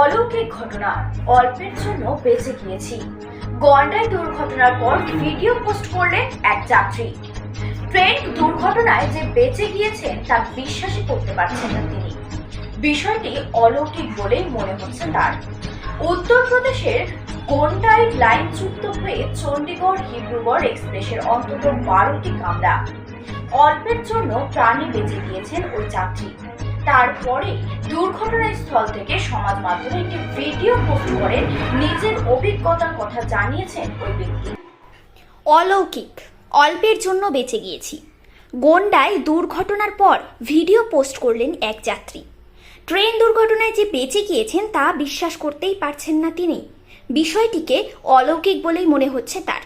অলৌকিক ঘটনা অল্পের জন্য বেঁচে গিয়েছি। গন্ডায় দুর্ঘটনার পর ভিডিও পোস্ট করলেন এক যাত্রী। ট্রেন দুর্ঘটনায় যে বেঁচে গিয়েছেন তা বিশ্বাসই করতে পারছেন না তিনি। বিষয়টি অলৌকিক বলেই মনে হচ্ছে তার। উত্তরপ্রদেশের গোন্ডায় লাইনচ্যুত হয়ে চণ্ডীগড় হিব্রুগড় এক্সপ্রেসের অন্তত বারোটি কামরা। অল্পের জন্য প্রাণে বেঁচে গিয়েছেন ওই যাত্রী। তারপরে দুর্ঘটনাস্থল থেকে সমাজ মাধ্যমে একটি ভিডিও পোস্ট করে নিজের অভিজ্ঞতার কথা জানিয়েছেন ওই ব্যক্তি। অলৌকিক, অল্পের জন্য বেঁচে গিয়েছি। গোন্ডায় দুর্ঘটনার পর ভিডিও পোস্ট করলেন এক যাত্রী। ট্রেন দুর্ঘটনায় যে বেঁচে গিয়েছেন তা বিশ্বাস করতেই পারছেন না তিনি। বিষয়টিকে অলৌকিক বলেই মনে হচ্ছে তার।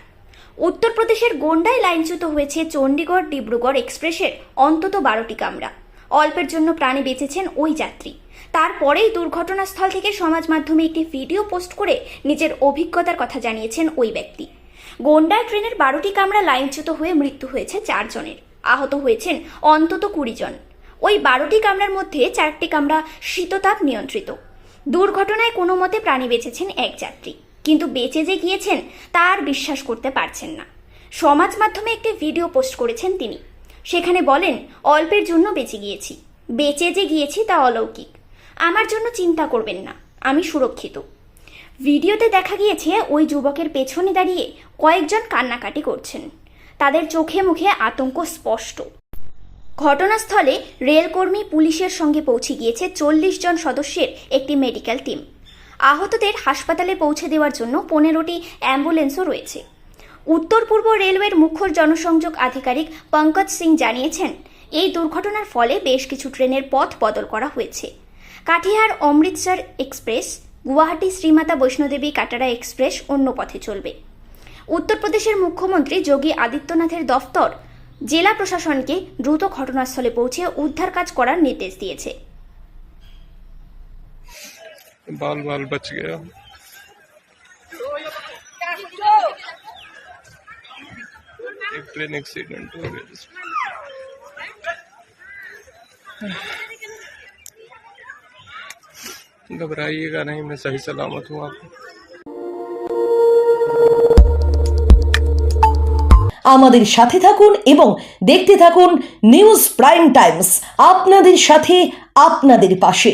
উত্তরপ্রদেশের গোন্ডায় লাইনচ্যুত হয়েছে চণ্ডীগড় ডিব্রুগড় এক্সপ্রেসের অন্তত বারোটি কামরা। অল্পের জন্য প্রাণে বেঁচেছেন ওই যাত্রী। তারপরেই দুর্ঘটনাস্থল থেকে সমাজ মাধ্যমে একটি ভিডিও পোস্ট করে নিজের অভিজ্ঞতার কথা জানিয়েছেন ওই ব্যক্তি। গোন্ডায় ট্রেনের বারোটি কামরা লাইনচ্যুত হয়ে মৃত্যু হয়েছে চারজনের। আহত হয়েছেন অন্তত কুড়ি জন। ওই বারোটি কামরার মধ্যে চারটি কামরা শীততাপ নিয়ন্ত্রিত। দুর্ঘটনায় কোনো মতে প্রাণী বেঁচেছেন এক যাত্রী। কিন্তু বেঁচে যে গিয়েছেন তার বিশ্বাস করতে পারছেন না। সমাজ মাধ্যমে একটি ভিডিও পোস্ট করেছেন তিনি। সেখানে বলেন, অল্পের জন্য বেঁচে গিয়েছি। বেঁচে যে গিয়েছি তা অলৌকিক। আমার জন্য চিন্তা করবেন না, আমি সুরক্ষিত। ভিডিওতে দেখা গিয়েছে, ওই যুবকের পেছনে দাঁড়িয়ে কয়েকজন কান্নাকাটি করছেন। তাদের চোখে মুখে আতঙ্ক স্পষ্ট। ঘটনাস্থলে রেলকর্মী পুলিশের সঙ্গে পৌঁছে গিয়েছে চল্লিশ জন সদস্যের একটি মেডিকেল টিম। আহতদের হাসপাতালে পৌঁছে দেওয়ার জন্য পনেরোটি অ্যাম্বুলেন্সও রয়েছে। উত্তর পূর্ব রেলওয়ের মুখ্য জনসংযোগ আধিকারিক পঙ্কজ সিং জানিয়েছেন, এই দুর্ঘটনার ফলে বেশ কিছু ট্রেনের পথ বদল করা হয়েছে। কাঠিহার অমৃতসর এক্সপ্রেস, গুয়াহাটি শ্রীমাতা বৈষ্ণোদেবী কাটারা এক্সপ্রেস অন্য পথে চলবে। উত্তরপ্রদেশের মুখ্যমন্ত্রী যোগী আদিত্যনাথের দফতর জেলা প্রশাসনকে দ্রুত ঘটনাস্থলে পৌঁছে উদ্ধার কাজ করার নির্দেশ দিয়েছে। বাল বাল एक ट्रेन एक्सीडेंट हो गया जिसमें घबराइएगा नहीं मैं सही सलामत हूँ आपको আমাদের সাথে থাকুন এবং দেখতে থাকুন নিউজ প্রাইম টাইমস আপনাদের সাথে আপনাদের পাশে